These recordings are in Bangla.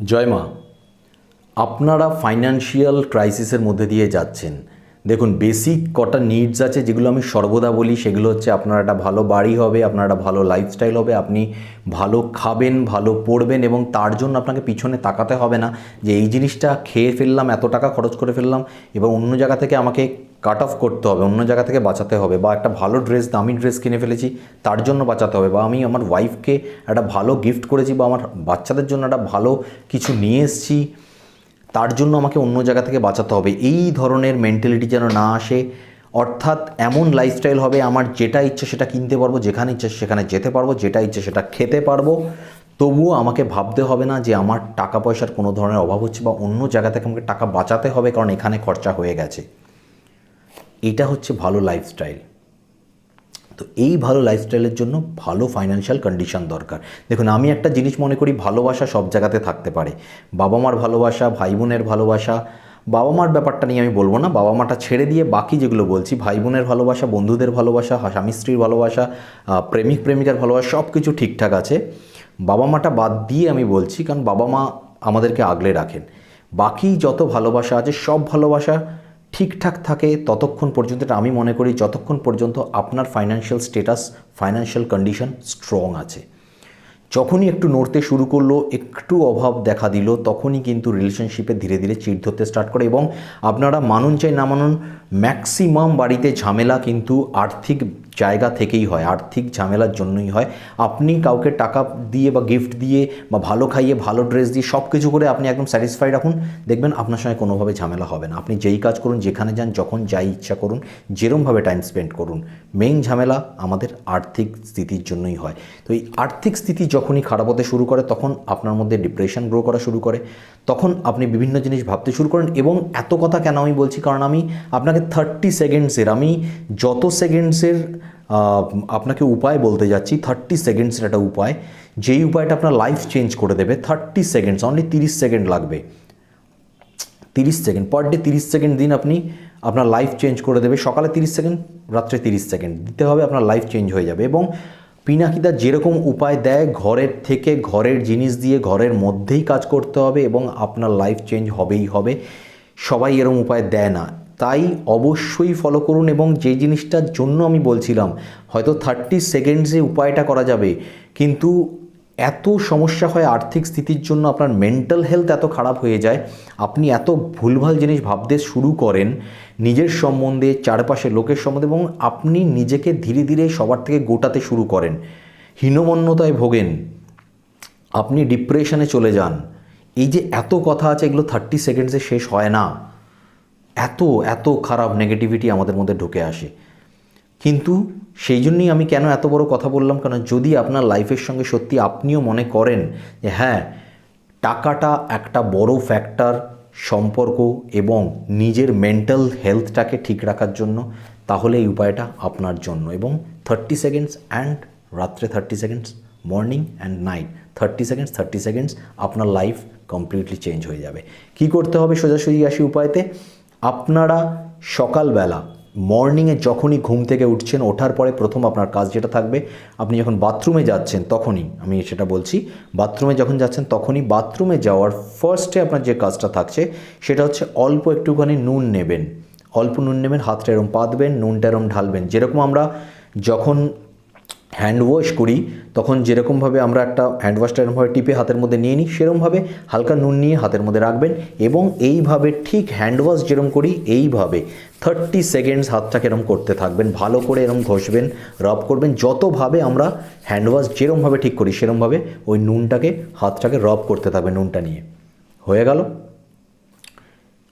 জয় মা, আপনারা ফাইন্যান্সিয়াল ক্রাইসিসের মধ্যে দিয়ে যাচ্ছেন। দেখুন বেসিক কটা নিডস আছে যেগুলো আমি সর্বদা বলি, সেগুলো হচ্ছে আপনার একটা ভালো বাড়ি হবে, আপনার একটা ভালো লাইফস্টাইল হবে, আপনি ভালো খাবেন, ভালো পড়বেন এবং তার জন্য আপনাকে পিছনে তাকাতে হবে না যে এই জিনিসটা খেয়ে ফেললাম, এত টাকা খরচ করে ফেললাম এবং অন্য জায়গা থেকে আমাকে কাট অফ করতে হবে, অন্য জায়গা থেকে বাঁচাতে হবে বা একটা ভালো ড্রেস দামি ড্রেস কিনে ফেলেছি, তার জন্য বাঁচাতে হবে বা আমি আমার ওয়াইফকে একটা ভালো গিফট করেছি বা আমার বাচ্চাদের জন্য একটা ভালো কিছু নিয়ে এসেছি, তার জন্য আমাকে অন্য জায়গা থেকে বাঁচাতে হবে। এই ধরনের মেন্টালিটি যেন না আসে, অর্থাৎ এমন লাইফস্টাইল হবে আমার যেটা ইচ্ছে সেটা কিনতে পারব, যেখানে ইচ্ছে সেখানে যেতে পারব, যেটা ইচ্ছে সেটা খেতে পারব। তবুও আমাকে ভাবতে হবে না যে আমার টাকা পয়সার কোনো ধরনের অভাব হচ্ছে বা অন্য জায়গা থেকে আমাকে টাকা বাঁচাতে হবে, কারণ এখানে খরচা হয়ে গেছে। এটা হচ্ছে ভালো লাইফস্টাইল তো এই ভালো লাইফস্টাইলের জন্য ভালো ফাইন্যান্সিয়াল কন্ডিশন দরকার। দেখুন, আমি একটা জিনিস মনে করি, ভালোবাসা সব জায়গাতে থাকতে পারে। বাবা মার ভালোবাসা ভাই বোনের ভালোবাসা বাবা মার ব্যাপারটা নিয়ে আমি বলব না বাবা মাটা ছেড়ে দিয়ে বাকি যেগুলো বলছি ভাই বোনের ভালোবাসা, বন্ধুদের ভালোবাসা স্বামী স্ত্রীর ভালোবাসা প্রেমিক, প্রেমিকার ভালোবাসা সব কিছু ঠিকঠাক আছে। বাবা মাটা বাদ দিয়ে আমি বলছি, কারণ বাবা মা আমাদেরকে আগলে রাখেন। বাকি যত ভালোবাসা আছে, সব ভালোবাসা ঠিকঠাক থাকে ততক্ষণ পর্যন্ত, এটা আমি মনে করি যতক্ষণ পর্যন্ত আপনার financial status financial condition strong আছে। যখনই একটু নড়তে শুরু করল, একটু অভাব দেখা দিল, তখনই কিন্তু রিলেশনশিপে ধীরে ধীরে চিট ধরতে স্টার্ট করে এবং আপনারা মানুন চাই না মানুন ম্যাক্সিমাম বাড়িতে ঝামেলা কিন্তু আর্থিক জায়গা থেকেই হয়, আর্থিক ঝামেলার জন্যই হয়। আপনি কাউকে টাকা দিয়ে বা গিফট দিয়ে বা ভালো খাইয়ে, ভালো ড্রেস দিয়ে সব কিছু করে আপনি একদম স্যাটিসফাই রাখুন। দেখবেন আপনার সঙ্গে কোনোভাবে ঝামেলা হবে না। আপনি যেই কাজ করুন, যেখানে যান, যখন যাই ইচ্ছা করুন, যেরমভাবে টাইম স্পেন্ড করুন। মেইন ঝামেলা আমাদের আর্থিক স্থিতির জন্যই হয়। তো এই আর্থিক স্থিতি যখনই খারাপ হতে শুরু করে, তখন আপনার মধ্যে ডিপ্রেশন গ্রো করা শুরু করে। তখন আপনি বিভিন্ন জিনিস ভাবতে শুরু করেন এবং এত কথা কেন আমি বলছি? কারণ আমি আপনাকে থার্টি সেকেন্ডসের আমি যত সেকেন্ডসের আপনাকে উপায় বলতে যাচ্ছি থার্টি সেকেন্ডসের একটা উপায়। যেই উপায়টা আপনার লাইফ চেঞ্জ করে দেবে থার্টি সেকেন্ডস অনলি তিরিশ সেকেন্ড লাগবে। তিরিশ সেকেন্ড পার ডে তিরিশ সেকেন্ড দিন আপনি আপনার লাইফ চেঞ্জ করে দেবে। সকালে তিরিশ সেকেন্ড রাত্রে তিরিশ সেকেন্ড দিতে হবে, আপনার লাইফ চেঞ্জ হয়ে যাবে এবং পিনাকিদা যেরকম উপায় দেয়, ঘরের থেকে ঘরের জিনিস দিয়ে ঘরের মধ্যেই কাজ করতে হবে এবং আপনার লাইফ চেঞ্জ হবেই হবে। সবাই এরকম উপায় দেয় না। তাই অবশ্যই ফলো করুন এবং যে জিনিসটার জন্য আমি বলছিলাম, হয়তো থার্টি সেকেন্ডসে উপায়টা করা যাবে, কিন্তু এত সমস্যা হয় আর্থিক স্থিতির জন্য, আপনার মেন্টাল হেলথ এত খারাপ হয়ে যায়, আপনি এত ভুলভাল জিনিস ভাবতে শুরু করেন, নিজের সম্বন্ধে, চারপাশে লোকের সম্বন্ধে এবং আপনি নিজেকে ধীরে ধীরে সবার থেকে গোটাতে শুরু করেন। হীনমন্যতায় ভোগেন, আপনি ডিপ্রেশনে চলে যান, এই যে এত কথা আছে এগুলো থার্টি সেকেন্ডসে শেষ হয় না। এত এত খারাপ নেগেটিভিটি আমাদের মধ্যে ঢুকে আসে। কিন্তু সেই জন্যই আমি কেন এত বড় কথা বললাম? কারণ যদি আপনার লাইফের সঙ্গে সত্যি আপনিও মনে করেন যে হ্যাঁ টাকাটা একটা বড় ফ্যাক্টর সম্পর্ক এবং নিজের মেন্টাল হেলথটাকে ঠিক রাখার জন্য, তাহলে এই উপায়টা আপনার জন্য। এবং থার্টি সেকেন্ডস অ্যান্ড রাত্রে thirty seconds morning and night thirty seconds thirty seconds আপনার লাইফ কমপ্লিটলি চেঞ্জ হয়ে যাবে। কি করতে হবে সোজাসুজি আসি উপায়তে? আপনারা সকালবেলা মর্নিংয়ে যখনই ঘুম থেকে উঠছেন, ওঠার পরে প্রথম আপনার কাজ যেটা থাকবে, আপনি যখন বাথরুমে যাচ্ছেন তখনই, আমি সেটা বলছি, বাথরুমে যখন যাচ্ছেন তখনই বাথরুমে যাওয়ার ফার্স্টে আপনার যে কাজটা থাকছে, সেটা হচ্ছে অল্প একটুখানি নুন নেবেন। অল্প নুন নেবেন, হাতটা এরম পাতবেন, নুনটা এরম ঢালবেন। যেরকম আমরা যখন হ্যান্ড ওয়াশ করি, তখন যেরকমভাবে আমরা একটা হ্যান্ড ওয়াশটা এরকমভাবে টিপে হাতের মধ্যে নিয়ে নিই সেরকমভাবে হালকা নুন নিয়ে হাতের মধ্যে রাখবেন এবং এইভাবে ঠিক হ্যান্ড ওয়াশ যেরকম করি এইভাবে থার্টি সেকেন্ডস হাতটাকে এরম করতে থাকবেন, ভালো করে এরম ঘষবেন রব করবেন যতভাবে আমরা হ্যান্ড ওয়াশ যেরমভাবে ঠিক করি সেরমভাবে ওই নুনটাকে, হাতটাকে রব করতে থাকবেন নুনটা নিয়ে। হয়ে গেল।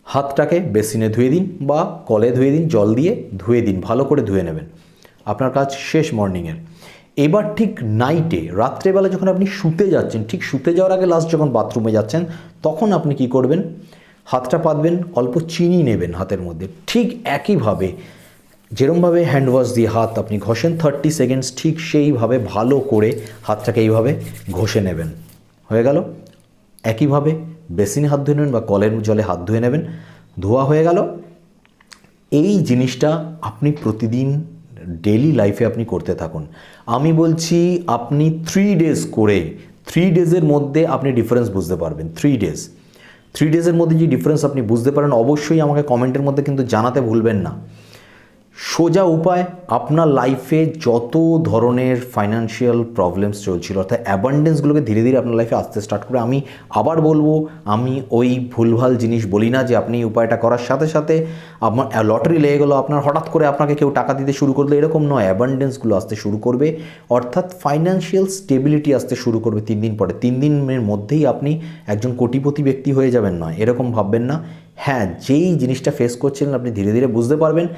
হাতটাকে বেসিনে ধুয়ে দিন বা কলে ধুয়ে দিন, জল দিয়ে ধুয়ে দিন, ভালো করে ধুয়ে নেবেন। আপনার কাজ শেষ মর্নিংয়ের এবার ঠিক নাইটে রাত্রেবেলা যখন আপনি শুতে যাচ্ছেন, ঠিক শুতে যাওয়ার আগে লাস্ট যখন বাথরুমে যাচ্ছেন, তখন আপনি কি করবেন? হাতটা পাতবেন, অল্প চিনি নেবেন হাতের মধ্যে। ঠিক একইভাবে, যেরমভাবে হ্যান্ড ওয়াশ দিয়ে হাত আপনি ঘষেন থার্টি সেকেন্ডস ঠিক সেইভাবে ভালো করে হাতটাকে এইভাবে ঘষে নেবেন। হয়ে গেল? একইভাবে বেসিনে হাত ধুয়ে নেবেন বা কলের জলে হাত ধুয়ে নেবেন। ধোয়া হয়ে গেল। এই জিনিসটা আপনি প্রতিদিন ডেলি লাইফে আপনি করতে থাকুন। আমি বলছি, আপনি থ্রি ডেজ করে থ্রি ডেজের মধ্যে আপনি ডিফারেন্স বুঝতে পারবেন থ্রি ডেজ থ্রি ডেজের মধ্যে যে ডিফারেন্স আপনি বুঝতে পারেন, অবশ্যই আমাকে কমেন্টের মধ্যে কিন্তু জানাতে ভুলবেন না। সোজা উপায়, আপনার লাইফে যত ধরনের ফাইন্যান্সিয়াল প্রবলেমস চলছিল, অর্থাৎ অ্যাবান্ডেন্সগুলোকে ধীরে ধীরে আপনার লাইফে আসতে স্টার্ট করে, আমি আবার বলব, আমি ওই ভুলভাল জিনিস বলি না যে আপনি উপায়টা করার সাথে সাথে আপনার লটারি লেগে গেলো, আপনার হঠাৎ করে আপনাকে কেউ টাকা দিতে শুরু করল, এরকম নয় অ্যাবান্ডেন্সগুলো আসতে শুরু করবে, অর্থাৎ ফাইন্যান্সিয়াল স্টেবিলিটি আসতে শুরু করবে তিন দিন পরে। তিন দিনের মধ্যেই আপনি একজন কোটিপতি ব্যক্তি হয়ে যাবেন নয়, এরকম ভাববেন না। হ্যাঁ যেই জিনিসটা ফেস করছিলেন, আপনি ধীরে ধীরে বুঝতে পারবেন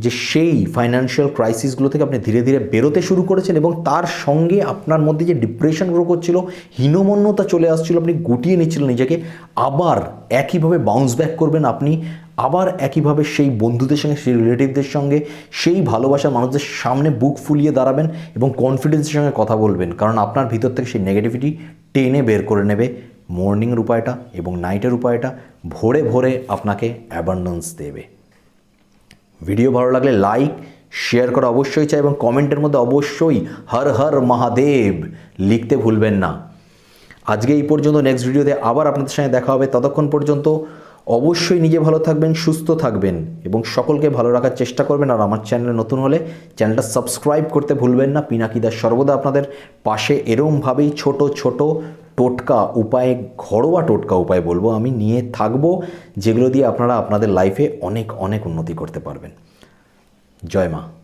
যে সেই ফাইন্যান্সিয়াল ক্রাইসিসগুলো থেকে আপনি ধীরে ধীরে বেরোতে শুরু করেছেন এবং তার সঙ্গে আপনার মধ্যে যে ডিপ্রেশন গ্রো করছিল, হীনমন্যতা চলে আসছিল, আপনি গুটিয়ে নিচ্ছিলেন নিজেকে, আবার একইভাবে বাউন্স ব্যাক করবেন আপনি, আবার একইভাবে সেই বন্ধুদের সঙ্গে, সেই রিলেটিভদের সঙ্গে, সেই ভালোবাসার মানুষদের সামনে বুক ফুলিয়ে দাঁড়াবেন এবং কনফিডেন্সের সঙ্গে কথা বলবেন। কারণ আপনার ভিতর থেকে সেই নেগেটিভিটি টেনে বের করে নেবে মর্নিংয়ের উপায়টা এবং নাইটের উপায়টা। ভোরে ভোরে আপনাকে অ্যাবান্ডেন্স দেবে। ভিডিও ভালো লাগলে লাইক শেয়ার করা অবশ্যই চাই এবং কমেন্টের মধ্যে অবশ্যই হর হর মহাদেব লিখতে ভুলবেন না। আজকে এই পর্যন্ত নেক্সট ভিডিওতে আবার আপনাদের সঙ্গে দেখা হবে। ততক্ষণ পর্যন্ত অবশ্যই নিজে ভালো থাকবেন, সুস্থ থাকবেন এবং সকলকে ভালো রাখার চেষ্টা করবেন। আর আমার চ্যানেলে নতুন হলে চ্যানেলটা সাবস্ক্রাইব করতে ভুলবেন না। পিনাকিদার সর্বদা আপনাদের পাশে। এরমভাবেই ছোট ছোট টোটকা উপায়ে, ঘরোয়া টোটকা উপায় বলব আমি, নিয়ে থাকব, যেগুলো দিয়ে আপনারা আপনাদের লাইফে অনেক অনেক উন্নতি করতে পারবেন। জয় মা।